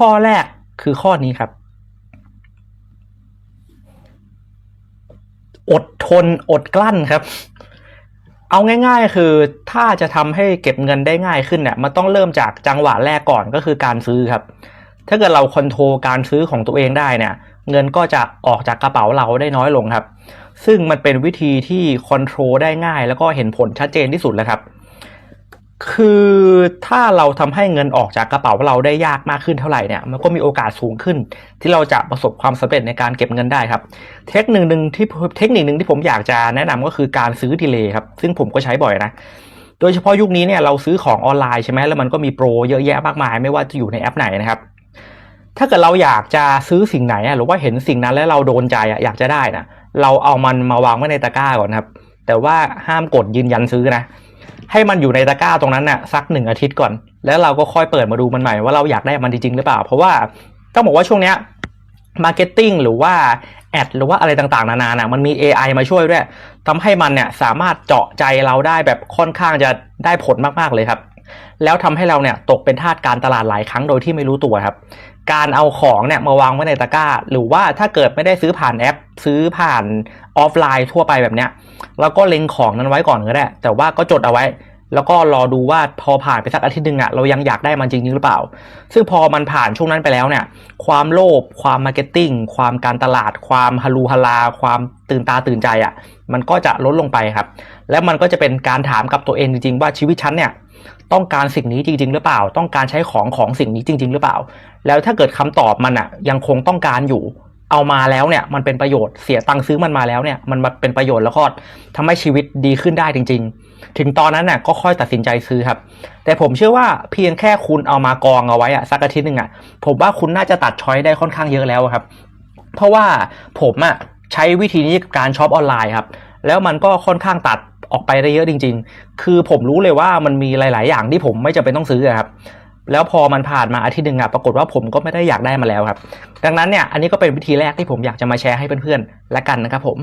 ข้อแรกคือข้อนี้ครับ อดทนอดกลั้นครับ เอาง่าย ๆ คือถ้าจะทำให้เก็บเงินได้ง่ายขึ้นเนี่ยมันต้องเริ่มจากจังหวะแรกก่อนก็คือการซื้อครับ ถ้าเกิดเราคอนโทรลการซื้อของตัวเองได้เนี่ย เงินก็จะออกจากกระเป๋าเราได้น้อยลงครับ ซึ่งมันเป็นวิธีที่คอนโทรลได้ง่าย แล้วก็เห็นผลชัดเจนที่สุดแล้วครับ คือถ้าเราทำให้เงินออกจากกระเป๋าเราได้ยากมากขึ้นเท่าไหร่เนี่ยมันก็มีโอกาสสูงขึ้น ที่เราจะประสบความสำเร็จในการเก็บเงินได้ครับ เทคนิคหนึ่งที่เทคนิคหนึ่งที่ผมอยากจะแนะนำก็คือการซื้อดีเลย์ครับ ซึ่งผมก็ใช้บ่อยนะโดยเฉพาะยุคนี้เนี่ยเราซื้อของออนไลน์ใช่ไหมแล้วมันก็มีโปรเยอะแยะมากมาย ไม่ว่าจะอยู่ในแอปไหนนะครับ ถ้าเกิดเราอยากจะซื้อสิ่งไหนหรือว่าเห็นสิ่งนั้นแล้วเราโดนใจอะอยากจะได้นะเราเอามันมาวางไว้ในตะกร้าก่อนครับ แต่ว่าห้ามกดยืนยันซื้อนะ ให้มันอยู่ในตะกร้าตรงนั้นน่ะสักหนึ่งอาทิตย์ก่อน แล้วเราก็ค่อยเปิดมาดูมันใหม่ว่าเราอยากได้มันจริงๆหรือเปล่า เพราะว่าต้องบอกว่าช่วงเนี้ยมาร์เก็ตติ้งหรือว่าแอดหรือว่าอะไรต่างๆ นานาน่ะมันมี AI มาช่วยด้วยทำให้มันเนี่ยสามารถเจาะใจเราได้แบบค่อนข้างจะได้ผลมากๆเลยครับ แล้วทำให้เราเนี่ยตกเป็นทาสการตลาดหลายครั้งโดยที่ไม่รู้ตัวครับ การเอาของเนี่ยมาวางไว้ในตะกร้า หรือว่าถ้าเกิดไม่ได้ซื้อผ่านแอป ซื้อผ่านออฟไลน์ทั่วไปแบบเนี้ย แล้วก็เล็งของนั้นไว้ก่อนก็ได้ แต่ว่าก็จดเอาไว้ แล้วก็รอดูว่าพอผ่านไปสักอาทิตย์หนึ่งอะเรายังอยากได้มันจริงๆหรือเปล่า ซึ่งพอมันผ่านช่วงนั้นไปแล้วเนี่ย ความโลภความมาร์เก็ตติ้งความการตลาด ความฮารูฮาราความตื่นตาตื่นใจอะมันก็จะลดลงไปครับ แล้วมันก็จะเป็นการถามกับตัวเองจริง ๆ ว่าชีวิตฉันเนี่ยต้องการสิ่งนี้จริง ๆ หรือเปล่า ต้องการใช้ของของสิ่งนี้จริง ๆ หรือเปล่า แล้วถ้าเกิดคำตอบมันอะยังคงต้องการอยู่ เอามาแล้วเนี่ยมันเป็นประโยชน์เสียตังค์ซื้อมันมาแล้วเนี่ยมันมาเป็นประโยชน์แล้วก็ทำให้ชีวิตดีขึ้นได้จริง ๆ ถึงตอนนั้นน่ะก็ค่อยตัดสินใจซื้อครับ แต่ผมเชื่อว่าเพียงแค่คุณเอามากองเอาไว้อะสักอาทิตย์หนึ่งอะผมว่าคุณน่าจะตัดช้อยได้ค่อนข้างเยอะแล้วครับ เพราะว่าผมอะใช้วิธีนี้กับการช็อปออนไลน์ครับแล้วมันก็ค่อนข้างตัดออกไปได้เยอะจริง ๆ คือผมรู้เลยว่ามันมีหลาย ๆ อย่างที่ผมไม่จำเป็นต้องซื้อครับ แล้วพอมันผ่านมาอาทิตย์หนึ่งอะปรากฏว่าผมก็ไม่ได้อยากได้มาแล้วครับ ดังนั้นเนี่ยอันนี้ก็เป็นวิธีแรกที่ผมอยากจะมาแชร์ให้เพื่อนๆและกันนะครับผม